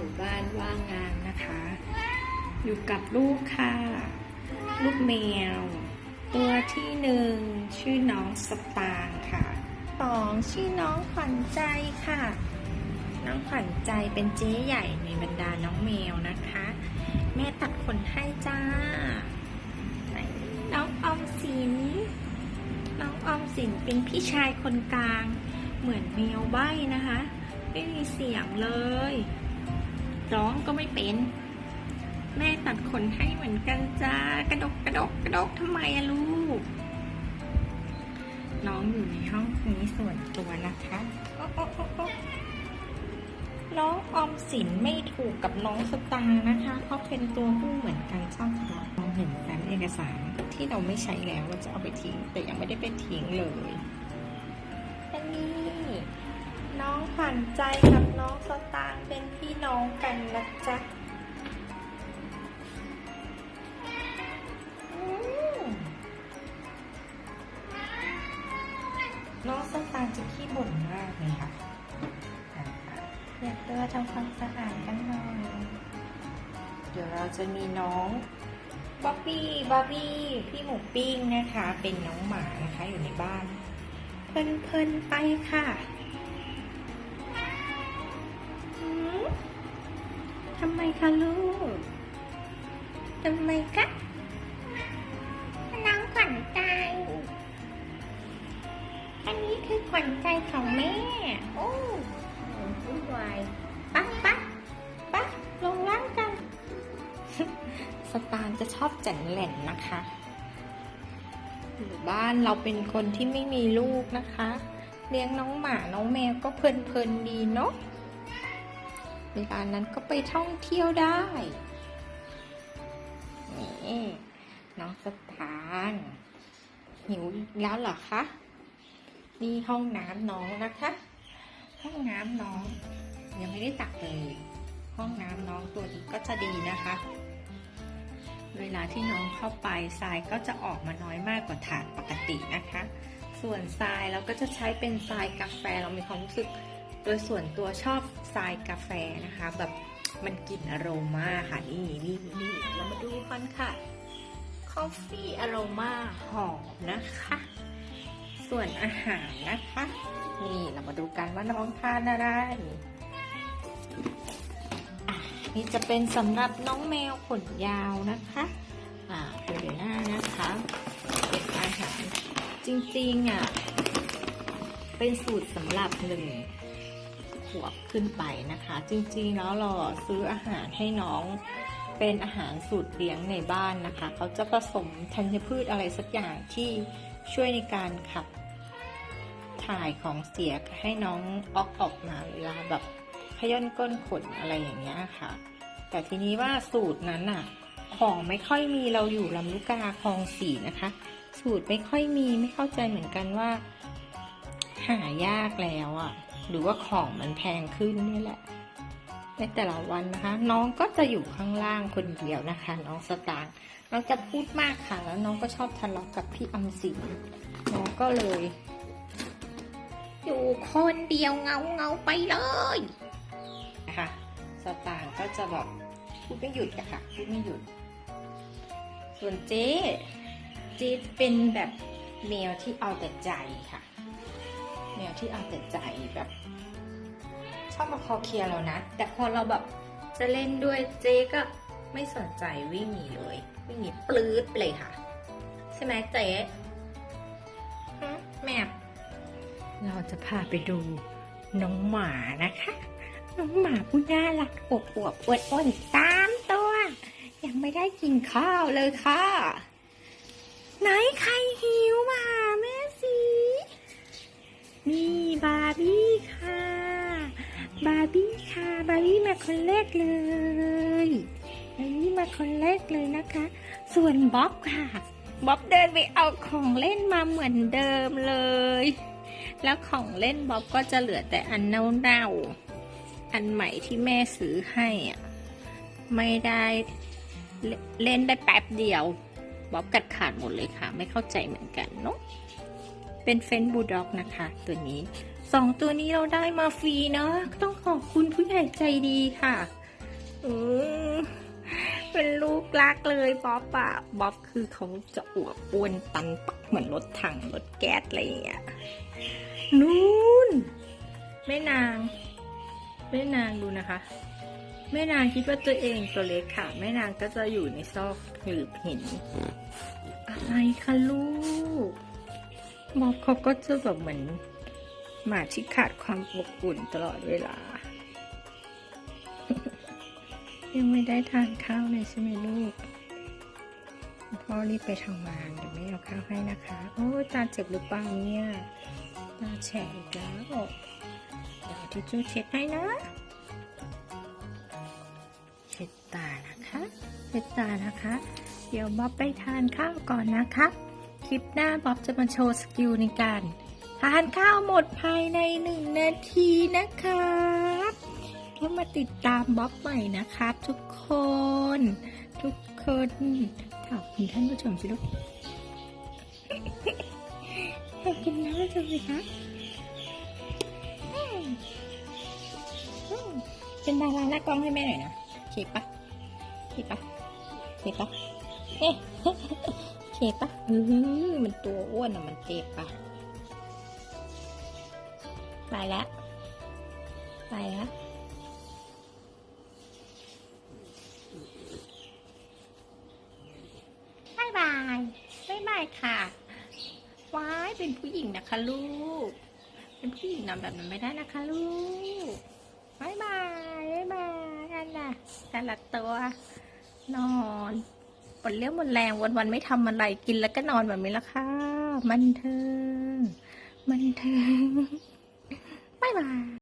อยู่บ้านว่างงานนะคะ อยู่กับลูกค่ะ ลูกแมว ตัวที่หนึ่งชื่อน้องสตางค่ะสองชื่อน้องขวัญใจค่ะ น้องขวัญใจเป็นเจ๊ใหญ่ในบรรดาน้องแมวนะคะ แม่ตัดขนให้จ้านน้องออมสิน น้องออมสินเป็นพี่ชายคนกลาง เหมือนแมวใบ้นะคะ ไม่มีเสียงเลย ร้องก็ไม่เป็น แม่ตัดขนให้เหมือนกันจ้ากระดกกระดกกระดกทำไมอะลูก น้องอยู่ในห้องนี้ส่วนตัวนะคะน้องออมสินไม่ถูกกับน้องสตางนะคะเพราะเป็นตัวผู้เหมือนกันชอบทะเลาะมองเห็นแฟ้มเอกสารที่เราไม่ใช้แล้วเราจะเอาไปทิ้ง แต่ยังไม่ได้ไปทิ้งเลยอันนี้ น้องขวัญใจกับน้องสตางค์เป็นพี่น้องกันนะจ๊ะอืมน้องสตางค์จะขี้บ่นมากเลยค่ะอ่าอยากตัวทำความสะอาดกันหน่อยเดี๋ยวเราจะมีน้องบ๊อบบี้บ๊อบบี้พี่หมูปิ้งนะคะ เป็นน้องหมานะคะอยู่ในบ้าน เพลินๆไปค่ะ ทำไมคะลูก ทำไมคะน้องขวัญใจ อันนี้คือขวัญใจของแม่ โอ้วุ่นวายปั๊บปั๊บปั๊บลงล่างกัน สตางค์จะชอบจันแหล่นนะคะอยู่บ้านเราเป็นคนที่ไม่มีลูกนะคะ เลี้ยงน้องหมา น้องแมวก็เพลินๆดีเนาะ เวลานั้นก็ไปท่องเที่ยวได้นี่น้องสตางค์หิวแล้วเหรอคะนี่ห้องน้ำน้องนะคะ ห้องน้ำน้อง ยังไม่ได้ตักเลย ห้องน้ำน้องตัวนี้ก็จะดีนะคะ เวลาที่น้องเข้าไปทรายก็จะออกมาน้อยมากกว่าถาดปกตินะคะ ส่วนทรายเราก็จะใช้เป็นทรายกาแฟเรามีความรู้สึก โดยส่วนตัวชอบทรายกาแฟนะคะ แบบมันกลิ่นอโรมาค่ะนี่นี่นี่เรามาดูกันค่ะ Coffee Aroma หอมนะคะ ส่วนอาหารนะคะ นี่เรามาดูกันว่าน้องทานอะไรอะนี่จะเป็นสำหรับน้องแมวขนยาวนะคะอ่าเดี๋ยวหน้านะคะเป็นอาหารจริงๆอะเป็นสูตรสำหรับหนึ่ง ขวบขึ้นไปนะคะ จริงๆแล้วเราซื้ออาหารให้น้องเป็นอาหารสูตรเลี้ยงในบ้านนะคะ เขาจะผสมธัญพืชอะไรสักอย่างที่ช่วยในการขับถ่ายของเสียให้น้องออกออกมาเวลาแบบขย้อนก้นขนอะไรอย่างเงี้ยค่ะ แต่ทีนี้ว่าสูตรนั้นอะของไม่ค่อยมีเราอยู่ลำลูกกาคลองสี่นะคะ สูตรไม่ค่อยมีไม่เข้าใจเหมือนกันว่า หายากแล้วอะ หรือว่าของมันแพงขึ้นนี่แหละในแต่ละวันนะคะ น้องก็จะอยู่ข้างล่างคนเดียวนะคะ น้องสตางค์น้องจะพูดมากค่ะ แล้วน้องก็ชอบทะเลาะกับพี่อำสินน้องก็เลย อยู่คนเดียวเงาเงาไปเลยนะคะสตางค์ก็จะแบบพูดไม่หยุดอะค่ะพูดไม่หยุด ส่วนเจ๊เจ๊เป็นแบบแมวที่เอาแต่ใจค่ะ แมวที่เอาแต่ใจแบบชอบมาคอเคลียร์เรานะ แต่พอเราแบบจะเล่นด้วยเจ๊ก็ไม่สนใจวิ่งหนีเลย วิ่งหนีปลื้ดไปเลยค่ะ ใช่ไหมเจ๊ฮะแมวเราจะพาไปดูน้องหมานะคะ น้องหมาผู้น่ารักอวบอวบอ้วนอ้วนๆสามตัว ยังไม่ได้กินข้าวเลยค่ะ กเลยบาร์บี้มาคนแรกเลยนะคะ ส่วนบ๊อบค่ะ บ๊อบเดินไปเอาของเล่นมาเหมือนเดิมเลย แล้วของเล่นบ๊อบก็จะเหลือแต่อันเน่าๆ อันใหม่ที่แม่ซื้อให้อะ ไม่ได้เลเล่นได้แป๊บเดียว บ๊อบกัดขาดหมดเลยค่ะ ไม่เข้าใจเหมือนกันเนาะ เป็นเฟนบูลด็อกนะคะ ตัวนี้สองตัวนี้เราได้มาฟรีเนาะต้องขอบคุณผู้ใหญ่ใจดีค่ะ เป็นลูกรักเลยบ๊อบอะบ๊อบคือเขาจะอวบอ้วนตันปักเหมือนรถถังรถแก๊สอะไรอย่างเงี้ยนู่นแม่นาง แม่นางดูนะคะ แม่นางคิดว่าตัวเองตัวเล็กค่ะ แม่นางก็จะอยู่ในซอกหลืบหินอะไรคะลูกบ๊อบเขาก็จะแบบเหมือนหมาที่ขาดความอบอุ่นตลอดเวลา ยังไม่ได้ทานข้าวเลยใช่ไหมลูก พ่อรีบไปทำงานเดี๋ยวไม่เอาข้าวให้นะคะ โอ้ตาเจ็บหรือเปล่าเนี่ย ตาแฉะอีกแล้ว เดี๋ยวทิชชู่เช็ดให้นะ เช็ดตานะคะ เช็ดตานะคะ เดี๋ยวบ๊อบไปทานข้าวก่อนนะคะ คลิปหน้าบ๊อบจะมาโชว์สกิลในการทานข้าวหมดภายในหนึ่งนาทีนะครั บแล้วมาติดตามบ๊อบใหม่นะครับทุกคน ทุกคนขอบคุณท่านผู้ชมสิลูกขอบคุณนะผู้ชมสิคะเป็นดาราหน้ากล้องให้แม่หน่อยนะเคปะเคปะเคปะเอ๊ะเคปะอือมันตัวอ้วนอะมันเจ็บปะไปแล้ว ไปแล้ว บายบายบายบาย ค่ะว้ายเป็นผู้หญิงนะคะลูก เป็นผู้หญิงนำแบบนั้นไม่ได้นะคะลูกบายบายบายบายอันน่ะแต่ละตัวนอนปวดเรี่ยวหมดแรงวันๆไม่ทำอะไรกินแล้วก็นอนแบบนี้ละค่ะ มันเทิงมันเทิงบายบาย